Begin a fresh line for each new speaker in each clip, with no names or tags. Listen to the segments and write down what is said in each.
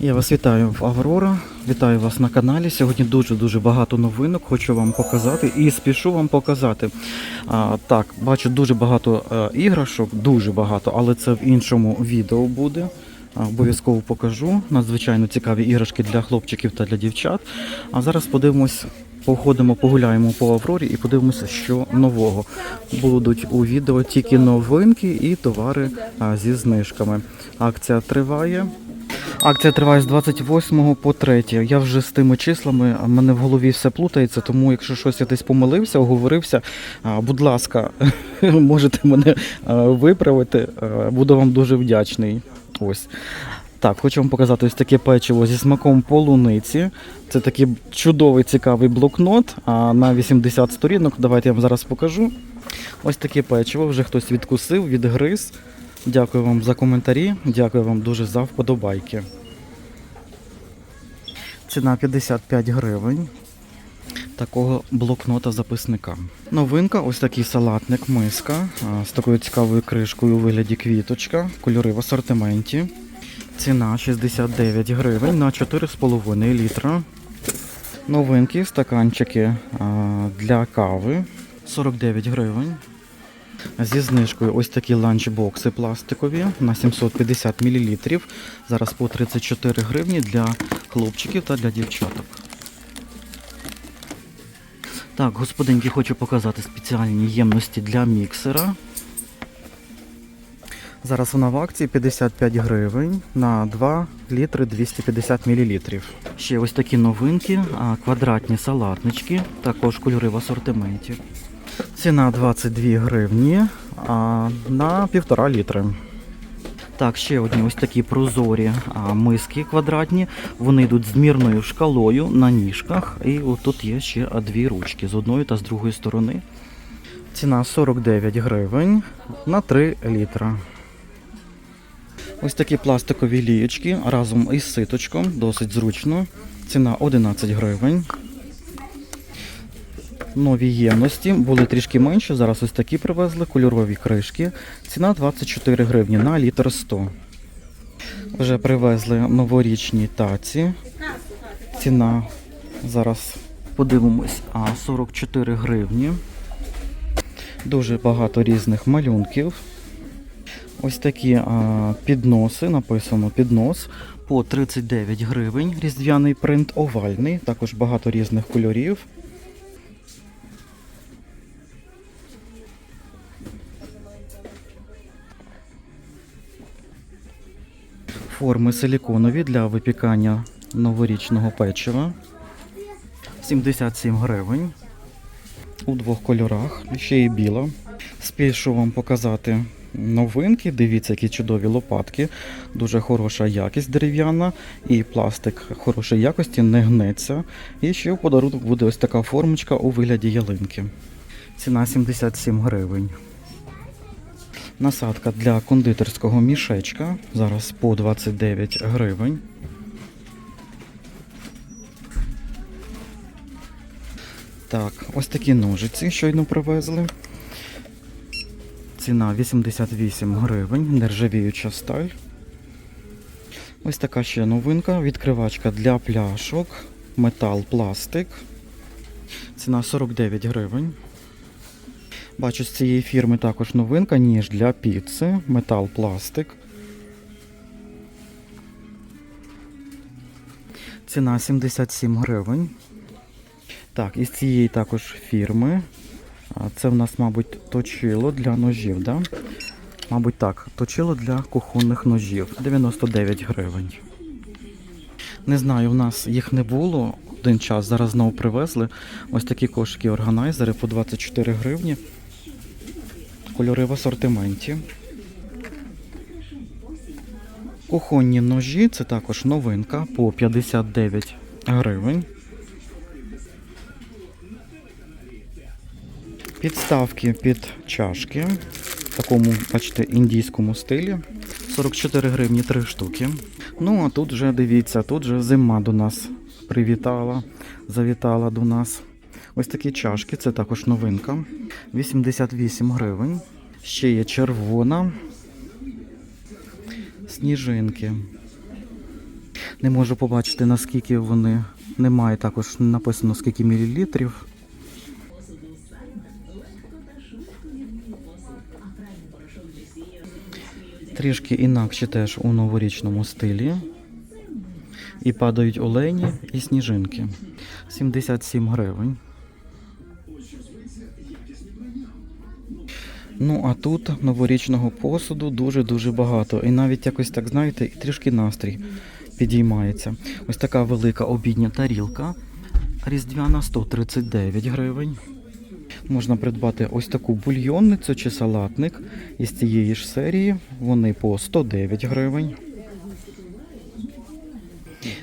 Я вас вітаю в Аврора. Вітаю вас на каналі. Сьогодні дуже-дуже багато новинок. Хочу вам показати і спішу вам показати. А, так, бачу дуже багато е, іграшок, дуже багато, але це в іншому відео буде. Обов'язково покажу. Надзвичайно цікаві іграшки для хлопчиків та для дівчат. А зараз подивимось, походимо, погуляємо по Аврорі і подивимося, що нового. Будуть у відео тільки новинки і товари зі знижками. Акція триває. Акція триває з 28 по 3. Я вже з тими числами, в мене в голові все плутається, тому якщо щось я десь помилився, оговорився, будь ласка, можете мене виправити. Буду вам дуже вдячний. Ось. Так, хочу вам показати ось таке печиво зі смаком полуниці. Це такий чудовий цікавий блокнот на 80 сторінок. Давайте я вам зараз покажу. Ось таке печиво, вже хтось відкусив, відгриз. Дякую вам за коментарі, дякую вам дуже за вподобайки. Ціна 55 гривень. Такого блокнота записника. Новинка, ось такий салатник миска з такою цікавою кришкою у вигляді квіточка, кольори в асортименті. Ціна 69 гривень на 4,5 літра. Новинки, стаканчики для кави 49 гривень. Зі знижкою ось такі ланчбокси пластикові на 750 мл. Зараз по 34 гривні для хлопчиків та для дівчаток. Так, господинки, хочу показати спеціальні ємності для міксера. Зараз вона в акції 55 гривень на 2 літри 250 мл. Ще ось такі новинки, квадратні салатнички, також кольори в асортименті. Ціна 22 гривні а, на півтора літри. Так, ще одні ось такі прозорі а, миски квадратні. Вони йдуть з мірною шкалою на ніжках. І отут є ще дві ручки з одної та з другої сторони. Ціна 49 гривень на 3 літра. Ось такі пластикові лієчки разом із ситочком, досить зручно. Ціна 11 гривень. Нові ємності були трішки менші, зараз ось такі привезли, кольорові кришки. Ціна 24 гривні на літр 100. Вже привезли новорічні таці. Ціна зараз подивимось, а 44 гривні. Дуже багато різних малюнків. Ось такі а, підноси, написано піднос по 39 гривень. Різдвяний принт овальний, також багато різних кольорів. Форми силіконові для випікання новорічного печива. 77 гривень. У двох кольорах, ще й біла. Спішу вам показати новинки. Дивіться, які чудові лопатки. Дуже хороша якість дерев'яна і пластик хорошої якості, не гнеться. І ще в подарунок буде ось така формочка у вигляді ялинки. Ціна 77 гривень. Насадка для кондитерського мішечка. Зараз по 29 гривень. Так, ось такі ножиці щойно привезли. Ціна 88 гривень, нержавіюча сталь. Ось така ще новинка. Відкривачка для пляшок. Метал, пластик. Ціна 49 гривень. Бачу, з цієї фірми також новинка, ніж для піци, метал, пластик. Ціна 77 гривень. Так, із цієї також фірми. Це в нас, мабуть, точило для ножів, да? Мабуть, так, точило для кухонних ножів. 99 гривень. Не знаю, в нас їх не було один час, зараз знову привезли. Ось такі кошики органайзери по 24 гривні. Кольори в асортименті. Кухонні ножі це також новинка по 59 гривень. Підставки під чашки в такому, бачите, індійському стилі. 44 гривні 3 штуки. Ну, а тут вже дивіться, тут вже зима до нас привітала, завітала до нас. Ось такі чашки, це також новинка. 88 гривень. Ще є червона. Сніжинки. Не можу побачити, наскільки вони. Немає також написано скільки мілілітрів. Трішки інакше теж у новорічному стилі. І падають олені і сніжинки. 77 гривень. Ну, а тут новорічного посуду дуже-дуже багато. І навіть якось так, знаєте, і трішки настрій підіймається. Ось така велика обідня тарілка. Різдвяна 139 гривень. Можна придбати ось таку бульйонницю чи салатник із цієї ж серії. Вони по 109 гривень.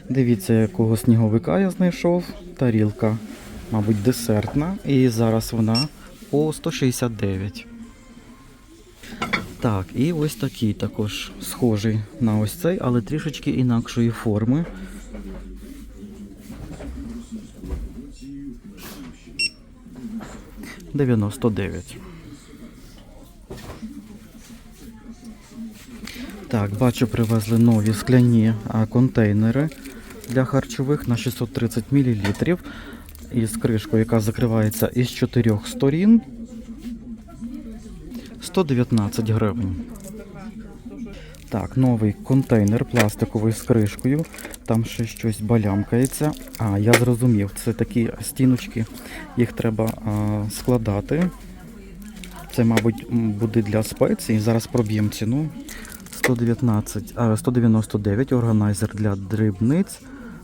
Дивіться, якого сніговика я знайшов. Тарілка, мабуть, десертна. І зараз вона по 169. Так, і ось такий також схожий на ось цей, але трішечки інакшої форми. Дев'яносто дев'ять. Так, бачу, привезли нові скляні контейнери для харчових на 630 мл із кришкою, яка закривається із чотирьох сторін. 119 гривень. Так, новий контейнер пластиковий з кришкою. Там ще щось балямкається. А, я зрозумів, це такі стіночки, їх треба а, складати. Це, мабуть, буде для спецій. Зараз проб'ємо ціну. 119, а, 199 органайзер для дрібниць.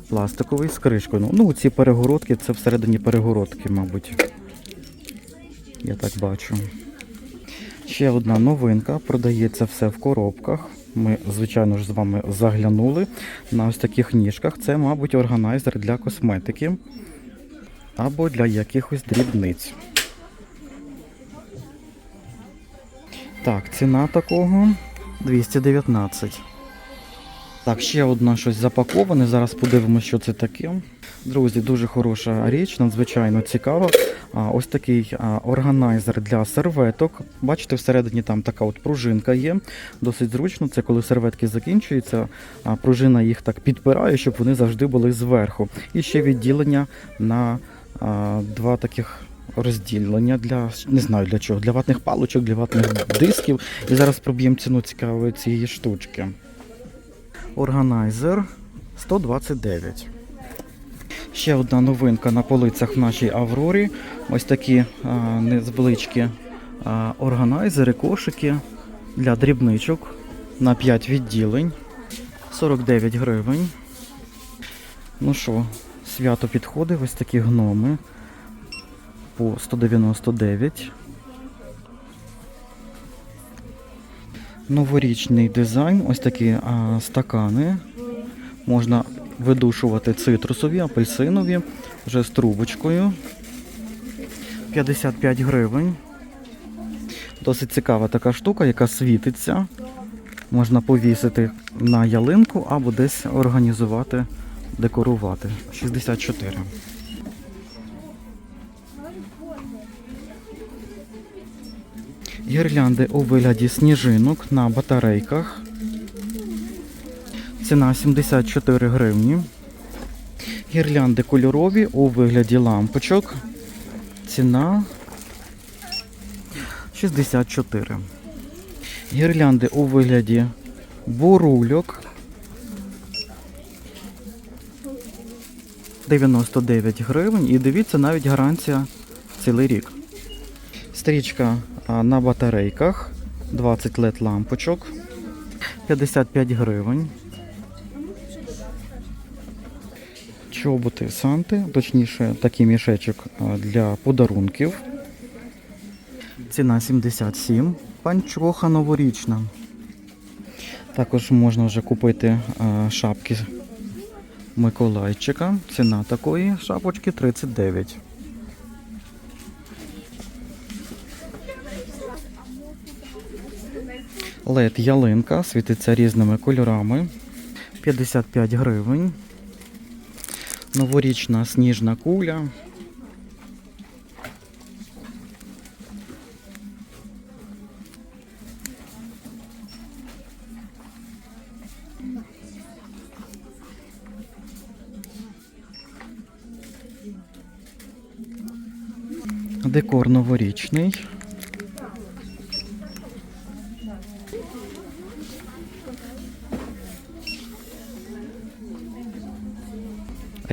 Пластиковий з кришкою. Ну, ну, ці перегородки, це всередині перегородки, мабуть. Я так бачу. Ще одна новинка. Продається все в коробках. Ми, звичайно ж, з вами заглянули на ось таких ніжках. Це, мабуть, органайзер для косметики або для якихось дрібниць. Так, ціна такого 219. Так, ще одна щось запаковане. Зараз подивимося, що це таке. Друзі, дуже хороша річ, надзвичайно цікава. Ось такий органайзер для серветок. Бачите, всередині там така от пружинка є. Досить зручно. Це коли серветки закінчуються, пружина їх так підпирає, щоб вони завжди були зверху. І ще відділення на два таких. Розділення для не знаю для чого, для ватних паличок, для ватних дисків. І зараз проб'ємо ціну цікавої цієї штучки. Органайзер 129. Ще одна новинка на полицях в нашій Аврорі. Ось такі а, невеличкі а, органайзери, кошики для дрібничок на 5 відділень. 49 гривень. Ну що, свято підходить, ось такі гноми по 199. Новорічний дизайн, ось такі а, стакани. Можна видушувати цитрусові, апельсинові, вже з трубочкою. 55 гривень. Досить цікава така штука, яка світиться. Можна повісити на ялинку або десь організувати, декорувати. 64. Гірлянди у вигляді сніжинок на батарейках. Ціна 74 гривні. Гірлянди кольорові у вигляді лампочок. Ціна 64. Гірлянди у вигляді бурульок. 99 гривень. І дивіться, навіть гарантія цілий рік. Стрічка на батарейках. 20 LED лампочок. 55 гривень. Чоботи Санти, точніше, такий мішечок для подарунків. Ціна 77. Панчоха новорічна. Також можна вже купити шапки Миколайчика. Ціна такої шапочки 39. LED ялинка світиться різними кольорами. 55 гривень. Новорічна сніжна куля. Декор новорічний.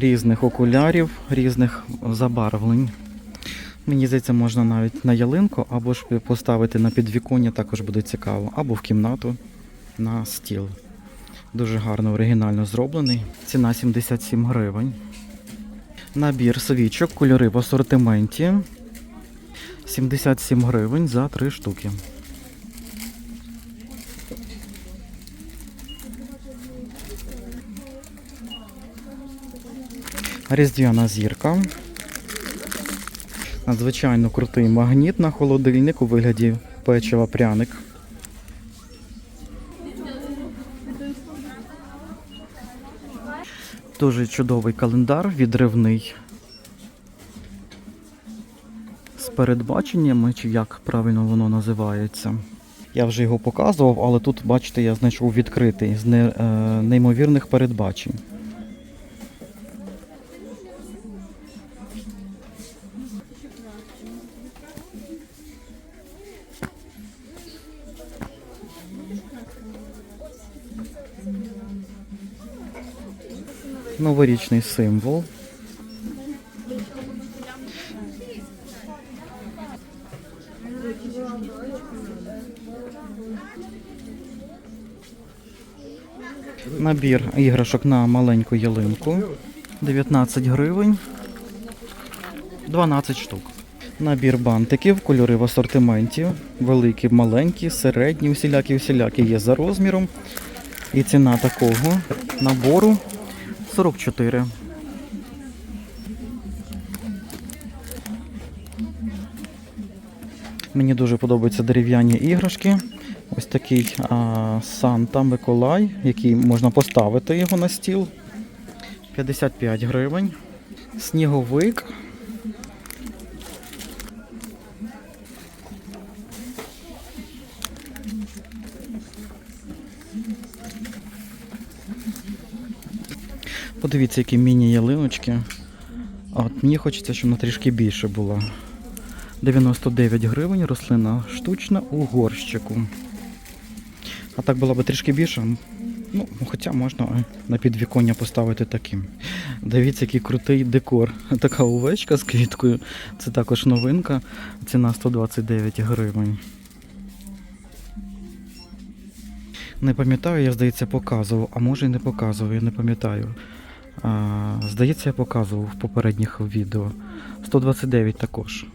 Різних окулярів, різних забарвлень. Мені здається, можна навіть на ялинку, або ж поставити на підвіконня, також буде цікаво, або в кімнату на стіл. Дуже гарно, оригінально зроблений. Ціна 77 гривень. Набір свічок, кольори в асортименті. 77 гривень за 3 штуки. Різдвяна зірка. Надзвичайно крутий магніт на холодильник у вигляді печива пряник. Дуже чудовий календар, відривний. З передбаченнями, чи як правильно воно називається. Я вже його показував, але тут, бачите, я знайшов відкритий з е, неймовірних передбачень. Новорічний символ. Набір іграшок на маленьку ялинку. 19 гривень. 12 штук. Набір бантиків, кольори в асортименті. Великі, маленькі, середні, усілякі, усілякі є за розміром. І ціна такого набору 44. Мені дуже подобаються дерев'яні іграшки. Ось такий а, Санта Миколай, який можна поставити його на стіл. 55 гривень. Сніговик. Подивіться, які міні-ялиночки. От мені хочеться, щоб вона трішки більше була. 99 гривень, рослина штучна у горщику. А так була б трішки більше. Ну, хоча можна на підвіконня поставити таким. Дивіться, який крутий декор. Така овечка з квіткою. Це також новинка. Ціна 129 гривень. Не пам'ятаю, я, здається, показував, а може і не показував, я не пам'ятаю. Здається, я показував в попередніх відео. 129 також.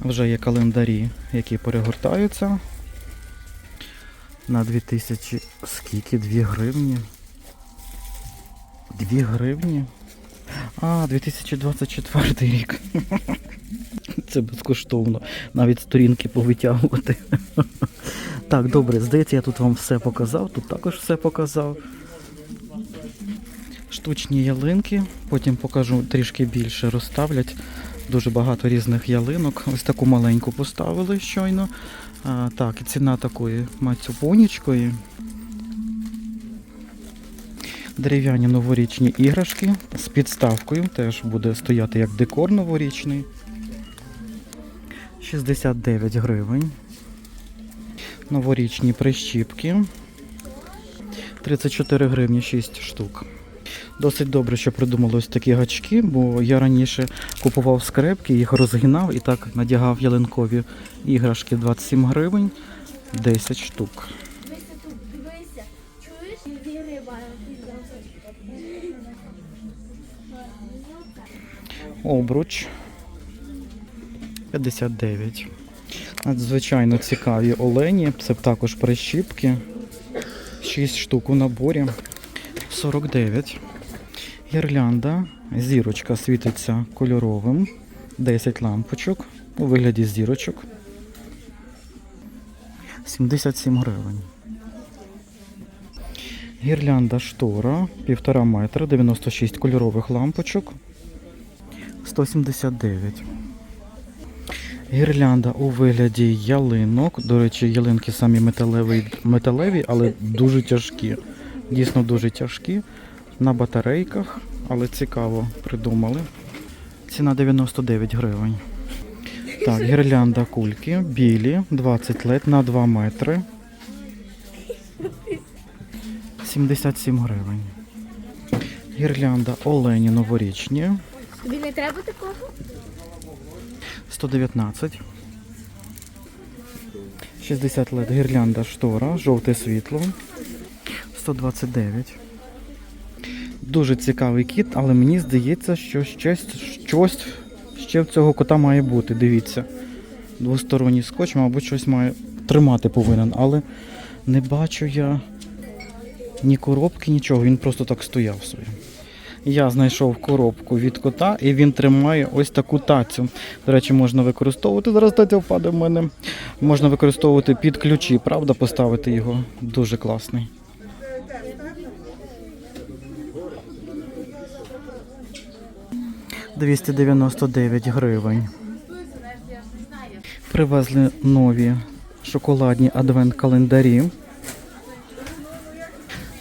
Вже є календарі, які перегортаються. На 2000. Скільки? 2 гривні? 2 гривні? А, 2024 рік. Це безкоштовно. Навіть сторінки повитягувати. Так, добре, здається, я тут вам все показав, тут також все показав. Штучні ялинки, потім покажу трішки більше розставлять. Дуже багато різних ялинок. Ось таку маленьку поставили щойно. А, так, і ціна такої мацюпонічкої. Дерев'яні новорічні іграшки з підставкою. Теж буде стояти як декор новорічний. 69 гривень. Новорічні прищіпки. 34 гривні 6 штук. Досить добре, що придумали ось такі гачки, бо я раніше купував скрепки, їх розгинав і так надягав ялинкові іграшки 27 гривень, 10 штук. Обруч 59. Надзвичайно цікаві олені. Це також прищіпки. 6 штук у наборі. 49. Гірлянда. Зірочка світиться кольоровим. 10 лампочок у вигляді зірочок. 77 гривень. Гірлянда штора 1,5 метра, 96 кольорових лампочок. 179. Гірлянда у вигляді ялинок. До речі, ялинки самі металеві, металеві, але дуже тяжкі. Дійсно дуже тяжкі. На батарейках, але цікаво придумали. Ціна 99 гривень. Так, гірлянда кульки, білі, 20 лет на 2 метри. 77 гривень. Гірлянда олені новорічні,
Тобі не треба такого?
119. 60 лет гірлянда штора, жовте світло. 129. Дуже цікавий кіт, але мені здається, що щось, щось ще в цього кота має бути. Дивіться. Двосторонній скотч, мабуть, щось має тримати повинен, але не бачу я ні коробки, нічого. Він просто так стояв собі. Я знайшов коробку від кота і він тримає ось таку тацю. До речі, можна використовувати. Зараз таця впаде в мене. Можна використовувати під ключі, правда, поставити його. Дуже класний. «299 гривень. Привезли нові шоколадні адвент-календарі.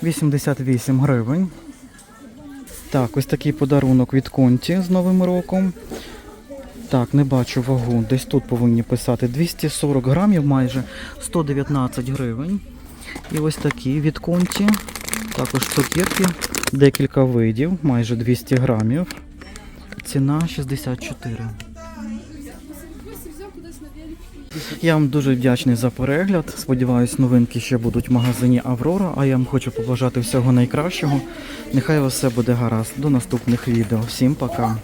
88 гривень. Так, ось такий подарунок від Конті з Новим роком. Так, не бачу вагу. Десь тут повинні писати 240 грамів, майже 119 гривень. І ось такі від Конті. Також цукерки, декілька видів, майже 200 грамів. Ціна 64. Я вам дуже вдячний за перегляд. Сподіваюсь, новинки ще будуть в магазині Аврора. А я вам хочу побажати всього найкращого. Нехай у вас все буде гаразд. До наступних відео. Всім пока.